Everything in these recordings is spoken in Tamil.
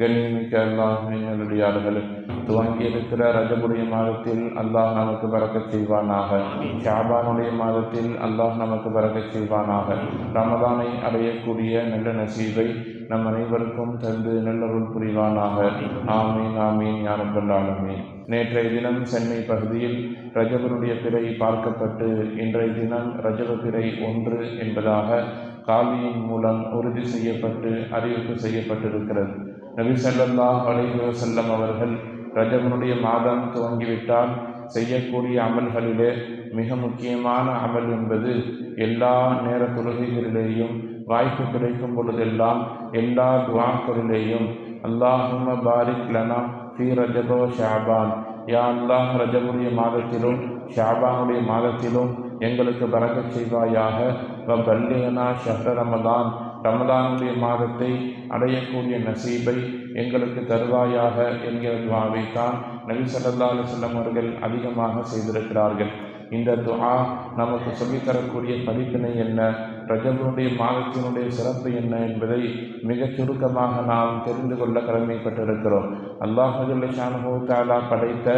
கண்ணிமிக்க அல்லாஹின் நல்லடியார்கள் துவங்கி இருக்கிற ரஜபுடைய மாதத்தில் அல்லாஹ் நமக்கு பறக்க செய்வானாக. ஷாபானுடைய மாதத்தில் அல்லாஹ் நமக்கு பறக்க செய்வானாக. ரமதானை அடையக்கூடிய நல்ல நசீவை நம் அனைவருக்கும் தந்து நல்லருள் புரிவானாக. ஆமீன் ஆமீன் ஞானப்பல்லாலுமே நேற்றைய தினம் சென்னை பகுதியில் ரஜபனுடைய பிறை பார்க்கப்பட்டு இன்றைய தினம் ரஜப பிறை ஒன்று என்பதாக காவியின் மூலம் உறுதி செய்யப்பட்டு அறிவிப்பு செய்யப்பட்டிருக்கிறது. நபி ஸல்லல்லாஹு அலைஹி அவர்கள் ரஜபனுடைய மாதம் துவங்கிவிட்டால் செய்யக்கூடிய அமல்களிலே மிக முக்கியமான அமல் என்பது எல்லா நேர தொழுகைகளிலேயும் வாய்ப்பு கிடைக்கும் பொழுதெல்லாம் எல்லா துவாக்களிலேயும் அல்லாஹும பாரிக் லனா ஃபி ரஜபோ ஷாபான். யா அல்லாஹ் ரஜபுடைய மாதத்திலும் ஷாபானுடைய மாதத்திலும் எங்களுக்கு பறக்க செய்வாயாக. வ பல்லியனா ஷஹ்ர ரமதான். ரமதானுடைய மாதத்தை அடையக்கூடிய நசீபை எங்களுக்கு தருவாயாக என்கிற துவாவைத்தான் நபி சல்லா அலுவலம் அவர்கள் அதிகமாக செய்திருக்கிறார்கள். இந்த துஹா நமக்கு சொல்லித்தரக்கூடிய படிப்பினை என்ன? ரஜபனுடைய மாதத்தினுடைய சிறப்பு என்ன என்பதை மிகச் சுருக்கமாக நாம் தெரிந்து கொள்ள கடமைப்பட்டிருக்கிறோம். அல்லாஹுல்லானு தாலா படைத்த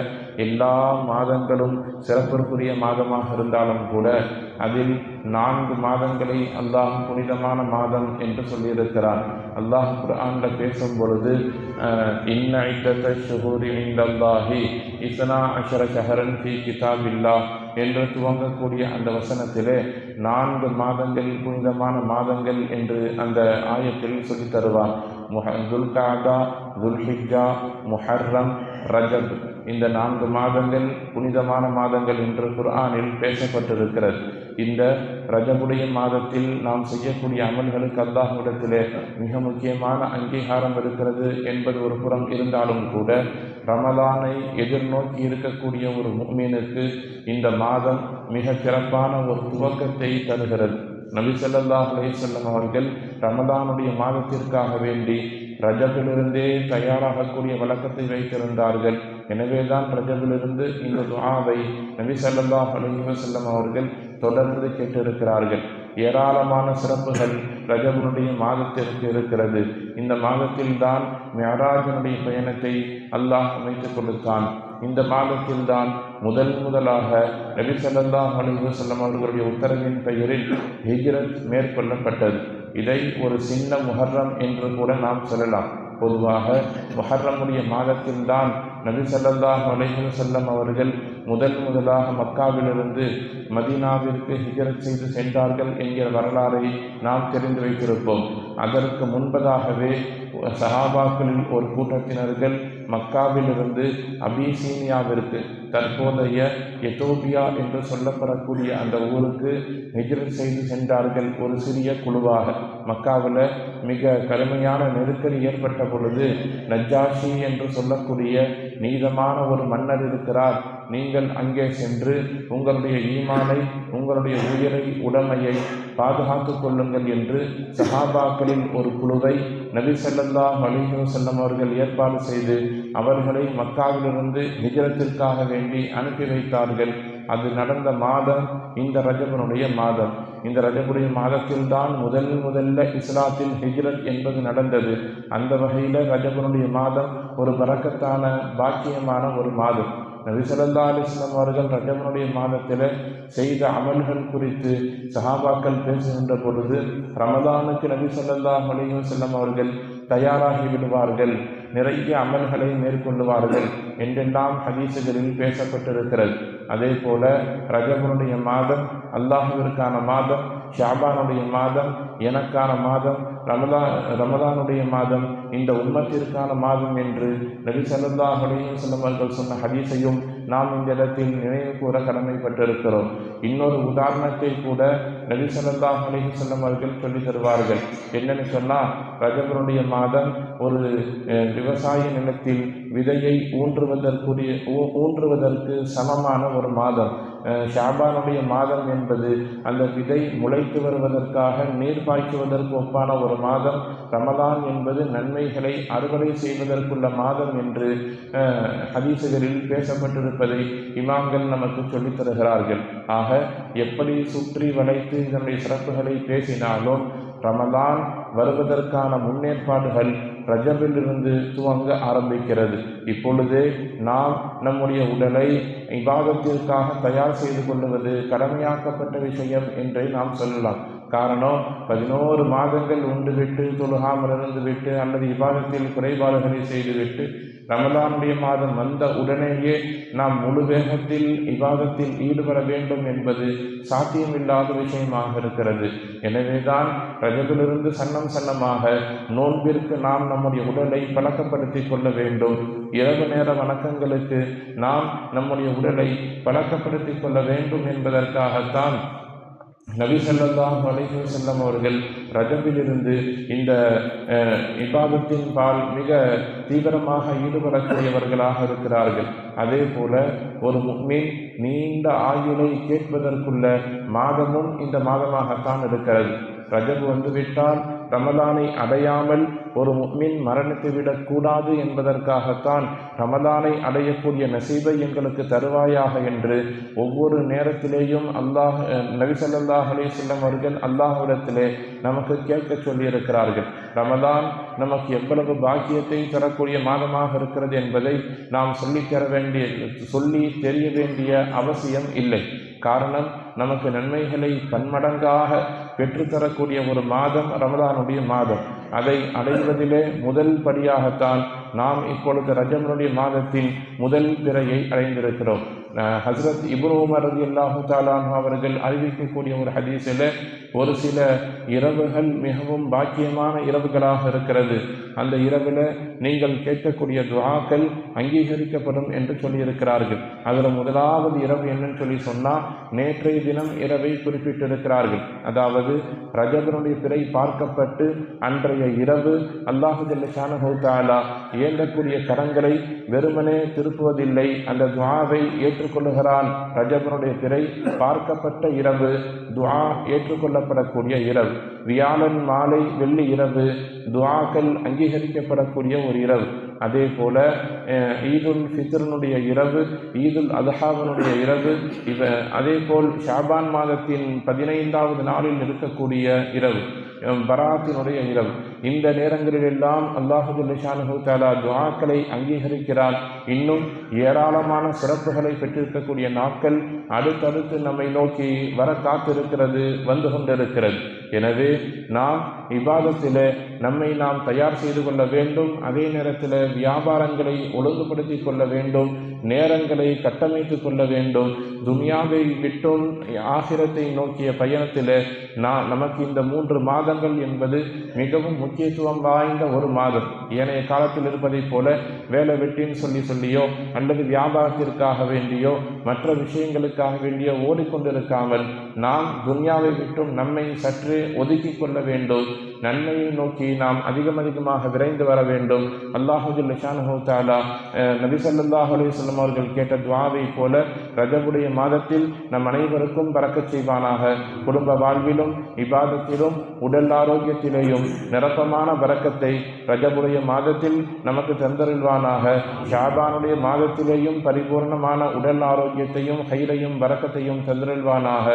எல்லா மாதங்களும் சிறப்பிற்குரிய மாதமாக இருந்தாலும் கூட அதில் நான்கு மாதங்களை அல்லாஹ் புனிதமான மாதம் என்று சொல்லியிருக்கிறார். அல்லாஹ் குர்ஆன்ல பேசும் பொழுது இன்ன இந்த அல்லாஹி இந்தல்லாஹி இஸ்னா அஷர ஷஹரன் ஃபி கிதாபில்லா என்று துவங்கக்கூடிய அந்த வசனத்திலே நான்கு மாதங்கள் புனிதமான மாதங்கள் என்று அந்த ஆயத்தில் சொல்லித் தருவார். முஹ துல்காதா துல்ஹிஜா முஹர்ரம் ரஜப் இந்த நான்கு மாதங்கள் புனிதமான மாதங்கள் என்று குர்ஆனில் பேசப்பட்டிருக்கிறது. இந்த ரஜபுடைய மாதத்தில் நாம் செய்யக்கூடிய அமல்களுக்கு அல்லாஹ்விடத்திலே மிக முக்கியமான அங்கீகாரம் இருக்கிறது என்பது ஒரு புறம் இருந்தாலும் கூட ரமலானை எதிர்நோக்கி இருக்கக்கூடிய ஒரு மீனுக்கு இந்த மாதம் மிக சிறப்பான ஒரு துவக்கத்தை தருகிறது. நபி ஸல்லல்லாஹு செல்லும் அவர்கள் ரமதானுடைய மாதத்திற்காக வேண்டி ரஜபிலிருந்தே தயாராகக்கூடிய வழக்கத்தை வைத்திருந்தார்கள். எனவேதான் ரஜபிலிருந்து இந்த துவாவை நபி ஸல்லல்லாஹு செல்லும் அவர்கள் தொடர்ந்து கேட்டிருக்கிறார்கள். ஏராளமான சிறப்புகள் ரஜபனுடைய மாதத்திற்கு இருக்கிறது. இந்த மாதத்தில்தான் மியராஜனுடைய பயணத்தை அல்லாஹ் அமைத்துக் கொடுத்தான். இந்த மாதத்தில்தான் முதல் முதலாக நபி ஸல்லல்லாஹு அலைஹி அவர்களுடைய உத்தரவின் பெயரில் ஹிஜ்ரத் மேற்கொள்ளப்பட்டது. இதை ஒரு சின்ன முஹர்ரம் என்று கூட நாம் சொல்லலாம். பொதுவாக முஹர்ரமுடைய மாதத்தில்தான் நபி சல்லல்லாஹ் அலைஹி செல்லம் அவர்கள் முதல் முதலாக மக்காவிலிருந்து மதீனாவிற்கு ஹிஜரத் செய்து சென்றார்கள் என்கிற வரலாறை நாம் தெரிந்து வைத்திருப்போம். அதற்கு முன்பதாகவே சஹாபாக்களில் ஒரு கூட்டத்தினர்கள் மக்காவிலிருந்து அபிசீனியாவிற்கு தற்போதைய எத்தோபியா என்று சொல்லப்படக்கூடிய அந்த ஊருக்கு ஹிஜ்ரத் செய்து சென்றார்கள் ஒரு சிறிய குழுவாக. மக்காவில் மிக கடுமையான நெருக்கடி ஏற்பட்ட பொழுது நஜ்ஜாஷி என்று சொல்லக்கூடிய நீதமான ஒரு மன்னர் இருக்கிறார். நீங்கள் அங்கே சென்று உங்களுடைய ஈமானை உங்களுடைய உயிரை உடமையை பாதுகாத்துக் கொள்ளுங்கள் என்று சஹாபாக்களின் ஒரு குழுவை நபி செல்லந்தா அலைஹி வஸல்லம் அவர்கள் ஏற்பாடு செய்து அவர்களை மக்காவிலிருந்து ஹிஜரத்திற்காக வேண்டி அனுப்பி வைத்தார்கள். அது நடந்த மாதம் இந்த ரஜபனுடைய மாதம். இந்த ரஜபுடைய மாதத்தில்தான் முதல் முதல்ல இஸ்லாத்தில் ஹிஜ்ரத் என்பது நடந்தது. அந்த வகையில் ரஜபனுடைய மாதம் ஒரு பறக்கத்தான பாக்கியமான ஒரு மாதம். நபி ஸல்லல்லாஹு அவர்கள் ரஜபனுடைய மாதத்தில் செய்த அமல்கள் குறித்து சஹாபாக்கள் பேசுகின்ற பொழுது ரமதானுக்கு நபி ஸல்லல்லாஹு அலைஹி அவர்கள் தயாராகி விடுவார்கள். நிறைய அமல்களை மேற்கொள்ளுவார்கள். என்றெல்லாம் ஹதீசுகளில் பேசப்பட்டிருக்கிறது. அதே போல ரஜபனுடைய மாதம் அல்லாஹுவிற்கான மாதம் ஷாபானுடைய மாதம் எனக்கான மாதம் ரமதா ரமதானுடைய மாதம் இந்த உம்மத்திற்கான மாதம் என்று நபி ஸல்லல்லாஹு அலைஹி வஸல்லம் சொன்ன ஹதீஸையும் நாம் இந்த இடத்தில் நினைவு கூற கடமைப்பட்டிருக்கிறோம். இன்னொரு உதாரணத்தை கூட நபி ஸல்லல்லாஹு அலைஹி வஸல்லம் சொல்லித் தருவார்கள். என்னன்னு சொன்னால் ரஜபனுடைய மாதம் ஒரு விவசாய நிலத்தில் விதையை ஊன்றுவதற்குரிய ஊன்றுவதற்கு சமமான ஒரு மாதம். ஷாபானுடைய மாதம் என்பது அந்த விதை முளைத்து வருவதற்காக நீர் பாய்ச்சுவதற்கு ஒப்பான ஒரு மாதம். ரமதான் என்பது நன்மைகளை அறுவடை செய்வதற்குள்ள மாதம் என்று ஹதீசுகளில் பேசப்பட்டிருப்பதை இமாம்கள் நமக்கு சொல்லித் தருகிறார்கள். ஆக எப்படி சுற்றி வளைத்து இதனுடைய சிறப்புகளை பேசினாலும் ரமதான் வருவதற்கான முன்னேற்பாடுகள் ரஜபிலிருந்து துவங்க ஆரம்பிக்கிறது. இப்பொழுது நாம் நம்முடைய உடலை விவாதத்திற்காக தயார் செய்து கொள்வது கடமையாக்கப்பட்ட விஷயம் என்றே நாம் சொல்லலாம். காரணம் பதினோரு மாதங்கள் உண்டுவிட்டு தொழுகாமல் இருந்து விட்டு அல்லது விவாதத்தில் குறைபாடுகளை செய்துவிட்டு ரமதானுடைய மாதம் வந்த உடனேயே நாம் முழு வேகத்தில் விவாதத்தில் ஈடுபட வேண்டும் என்பது சாத்தியமில்லாத விஷயமாக இருக்கிறது. எனவேதான் ரஜபிலிருந்து சன்னம் சன்னமாக நோன்பிற்கு நாம் நம்முடைய உடலை பழக்கப்படுத்தி கொள்ள வேண்டும். இரவு நேர வணக்கங்களுக்கு நாம் நம்முடைய உடலை பழக்கப்படுத்தி கொள்ள வேண்டும் என்பதற்காகத்தான் நபி ஸல்லல்லாஹு அலைஹி செல்லம் அவர்கள் ரஜபிலிருந்து இந்த இபாதத்தின் பால் மிக தீவிரமாக ஈடுபடக்கூடியவர்களாக இருக்கிறார்கள். அதே போல ஒரு முக்மீன் நீண்ட ஆயுளை கேட்பதற்குள்ள மாதமும் இந்த மாதமாகத்தான் இருக்கிறது. ரஜப் வந்துவிட்டால் ரமலானை அடையாமல் ஒரு முக்மின் மரணித்து விடக்கூடாது என்பதற்காகத்தான் ரமதானை அடையக்கூடிய நசீபை எங்களுக்கு தருவாயாக என்று ஒவ்வொரு நேரத்திலேயும் அல்லாஹ் அஹ், நபி ஸல்லல்லாஹு அவர்கள் அல்லாஹ்விடத்திலே நமக்கு கேட்க சொல்லியிருக்கிறார்கள். ரமதான் நமக்கு எவ்வளவு பாக்கியத்தை தரக்கூடிய மாதமாக இருக்கிறது என்பதை நாம் சொல்லித் தர வேண்டிய சொல்லி தெரிய வேண்டிய அவசியம் இல்லை. காரணம் நமக்கு நன்மைகளை பன்மடங்காக பெற்றுத்தரக்கூடிய ஒரு மாதம் ரமதானுடைய மாதம். அதை அடைவதிலே முதல் படியாகத்தான் நாம் இப்பொழுது ரஜமனுடைய மாதத்தின் முதல் பிறையை அடைந்திருக்கிறோம். ஹசரத் ஹஸ்ரத் இப்னு அல்லாஹு தாலான் அவர்கள் அறிவிக்கக்கூடிய ஒரு ஹதீஸில் ஒரு சில இரவுகள் மிகவும் பாக்கியமான இரவுகளாக இருக்கிறது. அந்த இரவில் நீங்கள் கேட்கக்கூடிய துவாக்கள் அங்கீகரிக்கப்படும் என்று சொல்லியிருக்கிறார்கள். அதில் முதலாவது இரவு என்னன்னு சொல்லி சொன்னால் நேற்றைய தினம் இரவை குறிப்பிட்டிருக்கிறார்கள். அதாவது ரஜபனுடைய பிறை பார்க்கப்பட்டு அன்றைய இரவு அல்லாஹு ஹவுத்தாலா இயங்கக்கூடிய கரங்களை வெறுமனே திருப்புவதில்லை. அந்த துவாவை ஏற்றுக்கொள்ளுகிறான் ரஜபனுடைய திரை பார்க்கப்பட்ட இரவு துவா ஏற்றுக்கொள்ள ஏற்றுக்கொள்ளப்படக்கூடிய இரவு. வியாழன் மாலை வெள்ளி இரவு. துவாக்கள் அங்கீகரிக்கப்படக்கூடிய ஒரு இரவு. அதே போல ஈதுல் ஃபித்ரனுடைய இரவு ஈதுல் அதஹாவனுடைய இரவு இவ அதே போல் ஷாபான் மாதத்தின் பதினைந்தாவது நாளில் இருக்கக்கூடிய இரவு. பராத்தினுடைய இரவு. இந்த நேரங்களிலெல்லாம் அல்லாஹு தாலா துவாக்களை அங்கீகரிக்கிறான். இன்னும் ஏராளமான சிறப்புகளை பெற்றிருக்கக்கூடிய நாட்கள் அடுத்தடுத்து நம்மை நோக்கி வர காத்திருக்கிறது வந்து கொண்டிருக்கிறது. எனவே நாம் விவாதத்தில் நம்மை நாம் தயார் செய்து கொள்ள வேண்டும். அதே நேரத்தில் வியாபாரங்களை ஒழுங்குபடுத்தி கொள்ள வேண்டும். நேரங்களை கட்டமைத்து கொள்ள வேண்டும். துனியாவை விட்டும் ஆசிரத்தை நோக்கிய பயணத்தில் நான் நமக்கு இந்த மூன்று மாதங்கள் என்பது மிகவும் முக்கியத்துவம் வாய்ந்த ஒரு மாதம். ஏனைய காலத்தில் இருப்பதைப் போல வேலை வெட்டின்னு சொல்லி சொல்லியோ அல்லது வியாபாரத்திற்காக வேண்டியோ மற்ற விஷயங்களுக்காக வேண்டியோ ஓடிக்கொண்டிருக்காமல் நாம் துன்யாவை விட்டும் நம்மை சற்று ஒதுக்கி கொள்ள வேண்டும். you நன்மையை நோக்கி நாம் அதிகம் அதிகமாக விரைந்து வர வேண்டும். அல்லாஹுஜுல் நிஷானு தாலா அஹ், நபி அவர்கள் கேட்ட துவாவை போல ரஜபுடைய மாதத்தில் நம் அனைவருக்கும் பறக்கச் செய்வானாக. குடும்ப வாழ்விலும் இபாதத்திலும் உடல் ஆரோக்கியத்திலேயும் நிரப்பமான பறக்கத்தை ரஜபுடைய மாதத்தில் நமக்கு தந்தருள்வானாக. ஷாபானுடைய மாதத்திலேயும் பரிபூர்ணமான உடல் ஆரோக்கியத்தையும் ஹைரையும் பறக்கத்தையும் தந்தருள்வானாக.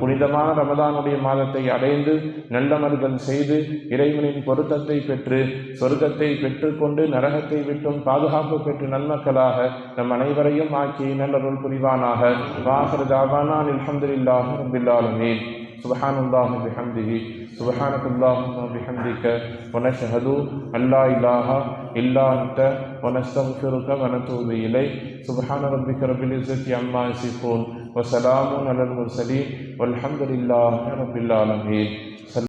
புனிதமான ரமதானுடைய மாதத்தை அடைந்து நல்ல மனிதன் செய்து இறைவனின் பொருத்தத்தை பெற்று சொர்க்கத்தை பெற்றுக்கொண்டு நரகத்தை விட்டும் பாதுகாப்பு பெற்று நன்மக்களாக நம் அனைவரையும் ஆக்கி நல்லருள் புரிவானாக வாஹர் தாவானான் அல்ஹம்துலில்லாஹி ரப்பில் ஆலமீன் سبحان الله بحمده سبحانك اللهم وبحمدك ونشهد أن لا إله إلا أنت ونستغفرك ونتوب إليك سبحان ربك رب العزة عما يصفون وسلام على المرسلين والحمد لله رب العالمين